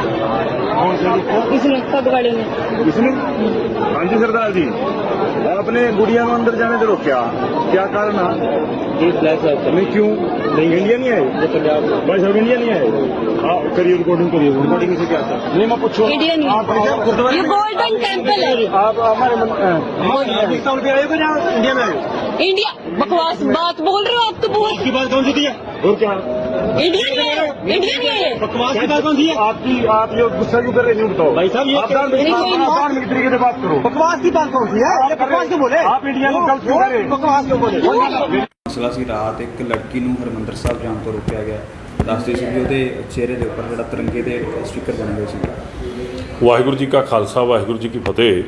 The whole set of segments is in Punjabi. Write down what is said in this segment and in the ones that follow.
कौन से लोग को? इसमें? में इसने हाँ जी सरदार जी। आपने गुड़िया में अंदर जाने से रोका क्या कारण है? ये फ्लैश है नहीं क्यों? नहीं इंडिया नहीं आए ये पंजाब। भाई साहब इंडिया नहीं आए हाँ करिए रिकॉर्डिंग करिए रिकॉर्डिंग से क्या था? नहीं मैं पूछो इंडिया नहीं आप ये गोल्डन टेंपल है। आप हमारे मन- पाकिस्तान पे आए हो इंडिया में आए इंडिया बकवास बात बोल रहे हो आप तो बहुत। की बात कौन सी थी? और क्या? इंडिया नहीं है। इंडिया नहीं है। बकवास की बात कौन सी है? आपकी आप ये गुस्सा क्यों कर रहे हैं यूँ बताओ भाई साहब, ये आप धार्मिक नहीं, आप- नहीं, आप धार्मिक तरीके से बात करो बकवास की बात कौन सी है ये बकवास क्यों बोले आप इंडिया में गलत क्यों कर रहे हैं बकवास क्यों बोले ਮਸਲਾ ਸੀ ਰਾਤ ਇੱਕ ਲੜਕੀ ਨੂੰ ਹਰਮੰਦਰ ਸਾਹਿਬ ਜਾਣ ਤੋਂ ਰੋਕਿਆ ਗਿਆ ਦੱਸਦੇ ਸੀ ਕਿ ਉਹਦੇ ਚਿਹਰੇ ਦੇ ਉੱਪਰ ਜਿਹੜਾ ਤਿਰੰਗੇ ਦੇ ਸਟicker ਬਣੇ ਹੋਏ ਸੀ ਵਾਹਿਗੁਰੂ ਜੀ ਕਾ ਖਾਲਸਾ ਵਾਹਿਗੁਰੂ ਜੀ ਕੀ ਫਤਿਹ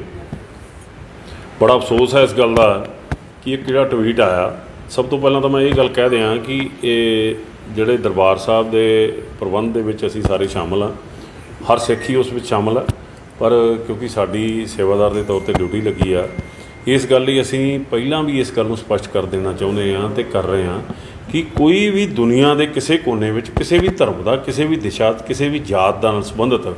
ਬੜਾ ਅਫਸੋਸ ਹੈ ਇਸ ਗੱਲ ਦਾ ਕਿ ਇਹ ਕਿਹੜਾ ਟਵੀਟ ਆਇਆ ਸਭ ਤੋਂ ਪਹਿਲਾਂ ਤਾਂ ਮੈਂ ਇਹ ਗੱਲ ਕਹਿ ਦਿਆਂ ਕਿ ਇਹ ਜਿਹੜੇ ਦਰਬਾਰ ਸਾਹਿਬ ਦੇ ਪ੍ਰਬੰਧ ਦੇ ਵਿੱਚ ਅਸੀਂ ਸਾਰੇ ਸ਼ਾਮਲ ਹਾਂ ਹਰ ਸਿੱਖ ਹੀ ਉਸ ਵਿੱਚ ਸ਼ਾਮਲ ਹੈ। ਪਰ ਕਿਉਂਕਿ ਸਾਡੀ ਸੇਵਾਦਾਰ ਦੇ ਤੌਰ ਤੇ ਡਿਊਟੀ ਲੱਗੀ ਆ, ਇਸ ਗੱਲ ਲਈ ਅਸੀਂ ਪਹਿਲਾਂ ਵੀ ਇਸ ਗੱਲ ਨੂੰ ਸਪਸ਼ਟ ਕਰ ਦੇਣਾ ਚਾਹੁੰਦੇ ਹਾਂ ਤੇ ਕਰ ਰਹੇ ਹਾਂ ਕਿ ਕੋਈ ਵੀ ਦੁਨੀਆ ਦੇ ਕਿਸੇ ਕੋਨੇ ਵਿੱਚ, ਕਿਸੇ ਵੀ ਧਰਮ ਦਾ, ਕਿਸੇ ਵੀ ਦਿਸ਼ਾ, ਕਿਸੇ ਵੀ ਜਾਤ ਦਾ ਨਾਲ ਸੰਬੰਧਿਤ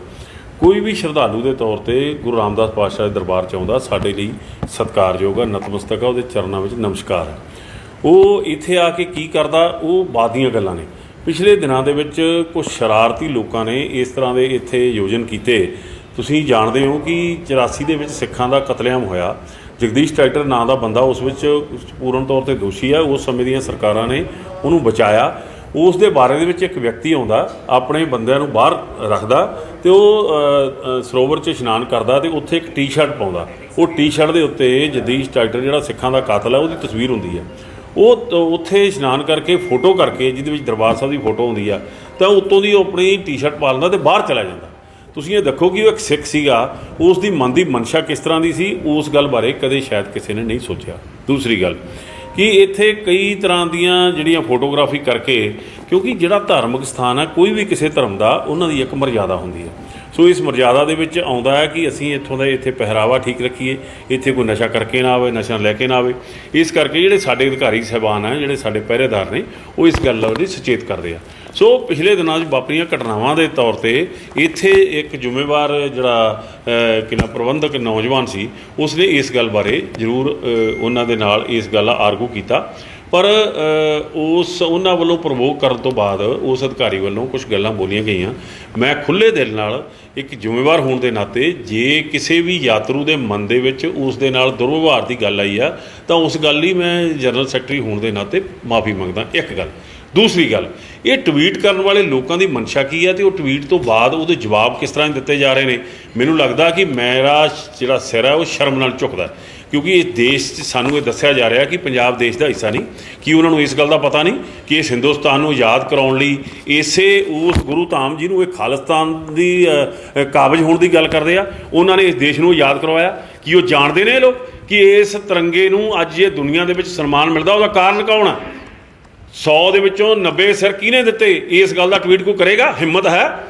ਕੋਈ ਵੀ ਸ਼ਰਧਾਲੂ ਦੇ ਤੌਰ ਤੇ ਗੁਰੂ ਰਾਮਦਾਸ ਪਾਤਸ਼ਾਹ ਦੇ ਦਰਬਾਰ ਚ ਆਉਂਦਾ, ਸਾਡੇ ਲਈ ਸਤਿਕਾਰਯੋਗ ਆ, ਨਤਮਸਤਕ ਆ, ਉਹਦੇ ਚਰਨਾਂ ਵਿੱਚ ਨਮਸਕਾਰ ਹੈ ਉਹ ਇੱਥੇ ਆ ਕੇ ਕੀ ਕਰਦਾ, ਉਹ ਬਾਅਦ ਦੀਆਂ ਗੱਲਾਂ ਨੇ। ਪਿਛਲੇ ਦਿਨਾਂ ਦੇ ਵਿੱਚ ਕੁਝ ਸ਼ਰਾਰਤੀ ਲੋਕਾਂ ਨੇ ਇਸ ਤਰ੍ਹਾਂ ਦੇ ਇੱਥੇ ਆਯੋਜਨ ਕੀਤੇ। ਤੁਸੀਂ ਜਾਣਦੇ ਹੋ ਕਿ 84 ਦੇ ਵਿੱਚ ਸਿੱਖਾਂ ਦਾ ਕਤਲੇਆਮ ਹੋਇਆ। ਜਗਦੀਸ਼ ਟਰੈਕਟਰ ਨਾਂ ਦਾ ਬੰਦਾ ਉਸ ਵਿੱਚ ਪੂਰਨ ਤੌਰ ਤੇ ਦੋਸ਼ੀ ਹੈ ਉਸ ਸਮੇਂ ਦੀਆਂ ਸਰਕਾਰਾਂ ਨੇ ਉਹਨੂੰ ਬਚਾਇਆ। ਉਸ ਦੇ ਬਾਰੇ ਦੇ ਵਿੱਚ ਇੱਕ ਵਿਅਕਤੀ ਆਉਂਦਾ, ਆਪਣੇ ਬੰਦਿਆਂ ਨੂੰ ਬਾਹਰ ਰੱਖਦਾ ਤੇ ਉਹ ਸਰੋਵਰ 'ਚ ਇਸ਼ਨਾਨ ਕਰਦਾ ਤੇ ਉੱਥੇ ਇੱਕ ਟੀ-ਸ਼ਰਟ ਪਾਉਂਦਾ। ਉਹ ਟੀ-ਸ਼ਰਟ ਦੇ ਉੱਤੇ ਜਗਦੀਸ਼ ਟਰੈਕਟਰ ਜਿਹੜਾ ਸਿੱਖਾਂ ਦਾ ਕਾਤਲ ਹੈ ਉਹਦੀ ਤਸਵੀਰ ਹੁੰਦੀ ਹੈ ਉਹ ਉੱਥੇ ਇਸ਼ਨਾਨ ਕਰਕੇ ਫੋਟੋ ਕਰਕੇ, ਜਿਹਦੇ ਵਿੱਚ ਦਰਬਾਰ ਸਾਹਿਬ ਦੀ ਫੋਟੋ ਹੁੰਦੀ ਆ, ਤਾਂ ਉੱਤੋਂ ਦੀ ਉਹ ਆਪਣੀ ਟੀ-ਸ਼ਰਟ ਪਾ ਲੈਂਦਾ ਤੇ ਬਾਹਰ ਚਲਾ ਜਾਂਦਾ। ਤੁਸੀਂ ਇਹ ਦੇਖੋ ਕਿ ਉਹ ਇੱਕ ਸਿੱਖ ਸੀਗਾ, ਉਸ ਦੀ ਮਨ ਦੀ ਮਨਸ਼ਾ ਕਿਸ ਤਰ੍ਹਾਂ ਦੀ ਸੀ, ਉਸ ਗੱਲ ਬਾਰੇ ਕਦੇ ਸ਼ਾਇਦ ਕਿਸੇ ਨੇ ਨਹੀਂ ਸੋਚਿਆ। ਦੂਸਰੀ ਗੱਲ, ਕਿ ਇੱਥੇ ਕਈ ਤਰ੍ਹਾਂ ਦੀਆਂ ਜਿਹੜੀਆਂ ਫੋਟੋਗ੍ਰਾਫੀ ਕਰਕੇ, ਕਿਉਂਕਿ ਜਿਹੜਾ ਧਾਰਮਿਕ ਸਥਾਨ ਆ, ਕੋਈ ਵੀ ਕਿਸੇ ਧਰਮ ਦਾ, ਉਹਨਾਂ ਦੀ ਇੱਕ ਮਰਜ਼ਾਦਾ ਹੁੰਦੀ ਹੈ ਸੋ ਇਸ ਮਰਜ਼ਾਦਾ ਦੇ ਵਿੱਚ ਆਉਂਦਾ ਹੈ ਕਿ ਅਸੀਂ ਇੱਥੋਂ ਦਾ ਇੱਥੇ ਪਹਿਰਾਵਾ ਠੀਕ ਰੱਖੀਏ, ਇੱਥੇ ਕੋਈ ਨਸ਼ਾ ਕਰਕੇ ਨਾ ਆਵੇ, ਨਸ਼ਾ ਲੈ ਕੇ ਨਾ ਆਵੇ। ਇਸ ਕਰਕੇ ਜਿਹੜੇ ਸਾਡੇ ਅਧਿਕਾਰੀ ਸਹਿਬਾਨ ਆ, ਜਿਹੜੇ ਸਾਡੇ ਪਹਿਰੇਦਾਰ ਨੇ, ਉਹ ਇਸ ਗੱਲ ਲਈ ਸੁਚੇਤ ਕਰਦੇ ਆ। ਸੋ ਪਿਛਲੇ ਦਿਨਾਂ 'ਚ ਵਾਪਰੀਆਂ ਘਟਨਾਵਾਂ ਦੇ ਤੌਰ ਤੇ ਇੱਥੇ ਇੱਕ ਜ਼ਿੰਮੇਵਾਰ ਜਿਹੜਾ ਅ, ਕਿੰਨਾ ਪ੍ਰਬੰਧਕ ਨੌਜਵਾਨ ਸੀ ਉਸਨੇ ਇਸ ਗੱਲ ਬਾਰੇ ਜ਼ਰੂਰ ਉਹਨਾਂ ਦੇ ਨਾਲ ਇਸ ਗੱਲ ਆਰਗੂ ਕੀਤਾ। ਪਰ ਉਸ ਉਹਨਾਂ ਵੱਲੋਂ ਪ੍ਰਵੋਕ ਕਰਨ ਤੋਂ ਬਾਅਦ ਉਸ ਅਧਿਕਾਰੀ ਵੱਲੋਂ ਕੁਝ ਗੱਲਾਂ ਬੋਲੀਆਂ ਗਈਆਂ। ਮੈਂ ਖੁੱਲੇ ਦਿਲ ਨਾਲ ਇੱਕ ਜ਼ਿੰਮੇਵਾਰ ਹੋਣ ਦੇ ਨਾਤੇ ਜੇ ਕਿਸੇ ਵੀ ਯਾਤਰੂ ਦੇ ਮਨ ਦੇ ਵਿੱਚ ਉਸ ਦੇ ਨਾਲ ਦੁਰਵਿਵਹਾਰ ਦੀ ਗੱਲ ਆਈ ਆ ਤਾਂ ਉਸ ਗੱਲ ਲਈ ਮੈਂ ਜਨਰਲ ਸੈਕਟਰੀ ਹੋਣ ਦੇ ਨਾਤੇ ਮਾਫੀ ਮੰਗਦਾ। ਇੱਕ ਗੱਲ ਦੂਸਰੀ ਗੱਲ, ਇਹ ਟਵੀਟ ਕਰਨ ਵਾਲੇ ਲੋਕਾਂ ਦੀ ਮਨਸ਼ਾ ਕੀ ਹੈ ਤੇ ਉਹ ਟਵੀਟ ਤੋਂ ਬਾਅਦ ਉਹਦੇ ਜਵਾਬ ਕਿਸ ਤਰ੍ਹਾਂ ਦਿੱਤੇ ਜਾ ਰਹੇ ਨੇ? ਮੈਨੂੰ ਲੱਗਦਾ ਕਿ ਮੇਰਾ ਜਿਹੜਾ ਸਿਰ ਹੈ ਉਹ ਸ਼ਰਮ ਨਾਲ ਝੁਕਦਾ ਕਿਉਂਕਿ ਇਸ ਦੇਸ਼ 'ਚ ਸਾਨੂੰ ਇਹ ਦੱਸਿਆ ਜਾ ਰਿਹਾ ਕਿ ਪੰਜਾਬ ਦੇਸ਼ ਦਾ ਹਿੱਸਾ ਨਹੀਂ, ਕਿ ਉਹਨਾਂ ਨੂੰ ਇਸ ਗੱਲ ਦਾ ਪਤਾ ਨਹੀਂ ਕਿ ਇਸ ਹਿੰਦੁਸਤਾਨ ਨੂੰ ਯਾਦ ਕਰਾਉਣ ਲਈ ਇਸੇ ਉਸ ਗੁਰੂ ਧਾਮ ਜੀ ਨੂੰ ਇਹ ਖਾਲਿਸਤਾਨ ਦੀ ਕਾਬਜ ਹੋਣ ਦੀ ਗੱਲ ਕਰਦੇ ਆ। ਉਹਨਾਂ ਨੇ ਇਸ ਦੇਸ਼ ਨੂੰ ਯਾਦ ਕਰਵਾਇਆ ਕਿ ਉਹ ਜਾਣਦੇ ਨੇ ਇਹ ਲੋਕ ਕਿ ਇਸ ਤਿਰੰਗੇ ਨੂੰ ਅੱਜ ਇਹ ਦੁਨੀਆ ਦੇ ਵਿੱਚ ਸਨਮਾਨ ਮਿਲਦਾ, ਉਹਦਾ ਕਾਰਨ ਕੌਣ ਆ? 100 ਦੇ ਵਿੱਚੋਂ 90 ਸਿਰ ਕਿਹਨੇ ਦਿੱਤੇ? ਇਸ ਗੱਲ ਦਾ ਟਵੀਟ ਕੋਈ ਕਰੇਗਾ? ਹਿੰਮਤ ਹੈ।